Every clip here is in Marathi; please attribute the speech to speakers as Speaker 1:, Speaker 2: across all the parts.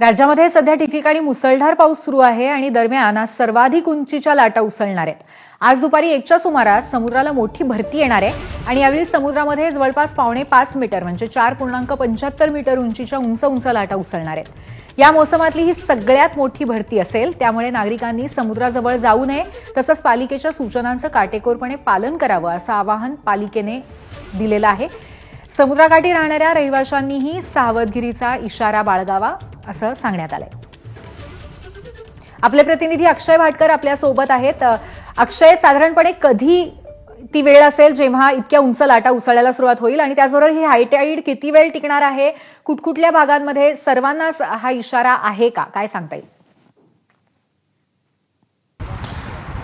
Speaker 1: राज्यामध्ये सध्या ठिकठिकाणी मुसळधार पाऊस सुरू आहे आणि दरम्यान आज सर्वाधिक उंचीच्या लाटा उसळणार आहेत. आज दुपारी एकच्या सुमारास समुद्राला मोठी भरती येणार आहे आणि यावेळी समुद्रामध्ये जवळपास पावणे पाच मीटर म्हणजे चार पूर्णांक पंच्याहत्तर मीटर उंचीच्या उंच उंच लाटा उसळणार आहेत. या मोसमातली ही सगळ्यात मोठी भरती असेल त्यामुळे नागरिकांनी समुद्राजवळ जाऊ नये तसंच पालिकेच्या सूचनांचं काटेकोरपणे पालन करावं असं आवाहन पालिकेने दिलेलं आहे. समुद्राकाठी राहणाऱ्या रहिवाशांनीही सावधगिरीचा इशारा बाळगावा असं सांगण्यात आलंय. आपले प्रतिनिधी अक्षय भाटकर आपल्यासोबत आहेत. अक्षय साधारणपणे कधी ती वेळ असेल जेव्हा इतक्या उंच लाटा उसळायला सुरुवात होईल? आणि त्याचबरोबर ही हायटाईड किती वेळ टिकणार आहे? कुठकुठल्या भागांमध्ये सर्वांनाच हा इशारा आहे का? काय सांगता येईल?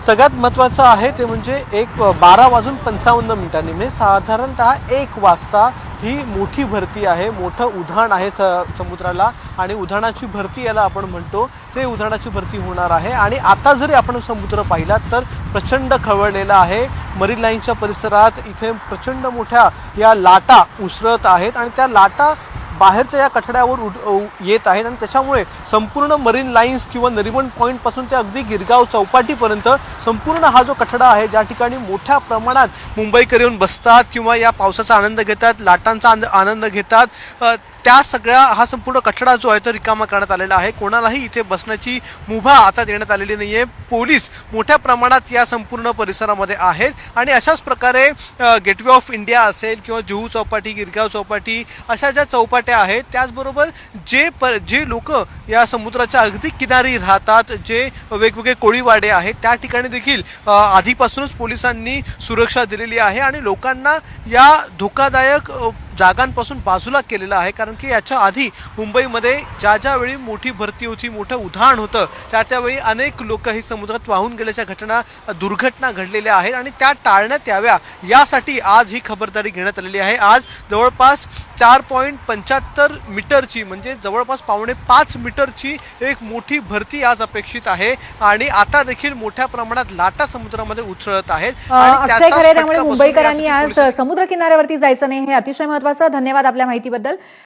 Speaker 2: सगळ्यात महत्त्वाचं आहे ते म्हणजे एक बारा वाजून पंचावन्न मिनिटांनी म्हणजे साधारणतः एक वाजता ही मोठी भरती आहे मोठं उधाण आहे स समुद्राला आणि उधाणाची भरती याला आपण म्हणतो ते उधाणाची भरती होणार आहे. आणि आता जरी आपण समुद्र पाहिला तर प्रचंड खवळलेला आहे. मरीन लाईनच्या परिसरात इथे प्रचंड मोठ्या या लाटा उसळत आहेत आणि त्या लाटा बाहेरच्या या कठड्यावर उठ उ- येत आहेत आणि त्याच्यामुळे संपूर्ण मरीन लाईन्स किंवा नरिमन पॉईंटपासून ते अगदी गिरगाव चौपाटीपर्यंत संपूर्ण हा जो कठडा आहे ज्या ठिकाणी मोठ्या प्रमाणात मुंबईकर येऊन बसतात किंवा या पावसाचा आनंद घेतात लाटांचा आनंद घेतात त्या सगळ्या हा संपूर्ण कठडा जो आहे तो रिकामा करण्यात आलेला आहे. कोणालाही इथे बसण्याची मुभा आता देण्यात आलेली नाही आहे पोलीस मोठ्या प्रमाणात या संपूर्ण परिसरामध्ये आहेत आणि अशाच प्रकारे गेटवे ऑफ इंडिया असेल किंवा जुहू चौपाटी गिरगाव चौपाटी अशा ज्या चौपाटी चौपाट्या आहेत. त्याचबरोबर जे प जे लोक या समुद्राच्या अगदी किनारी राहतात जे वेगवेगळे कोळीवाडे आहेत त्या ठिकाणी देखील आधीपासूनच पोलिसांनी सुरक्षा दिलेली आहे आणि लोकांना या धोकादायक जागांपासून बाजूला केलेलं आहे. कारण की याच्या आधी मुंबईमध्ये ज्या ज्यावेळी मोठी भरती होती मोठं उधाण होतं त्या त्यावेळी अनेक लोक ही समुद्रात वाहून गेल्याच्या घटना दुर्घटना घडलेल्या आहेत. आणि त्या टाळण्यात याव्या. यासाठी आज ही खबरदारी घेण्यात आलेली आहे. आज जवळपास चार पॉईंट पंच्याहत्तर मीटरची म्हणजे जवळपास पावणे पाच मीटरची एक मोठी भरती आज अपेक्षित आहे. आणि आता देखील मोठ्या प्रमाणात लाटा समुद्रामध्ये उछळत आहेत.
Speaker 1: मुंबईकरांनी आज समुद्र किनाऱ्यावरती जायचं नाही हे अतिशय महत्वाचं. धन्यवाद आपल्या माहितीबद्दल.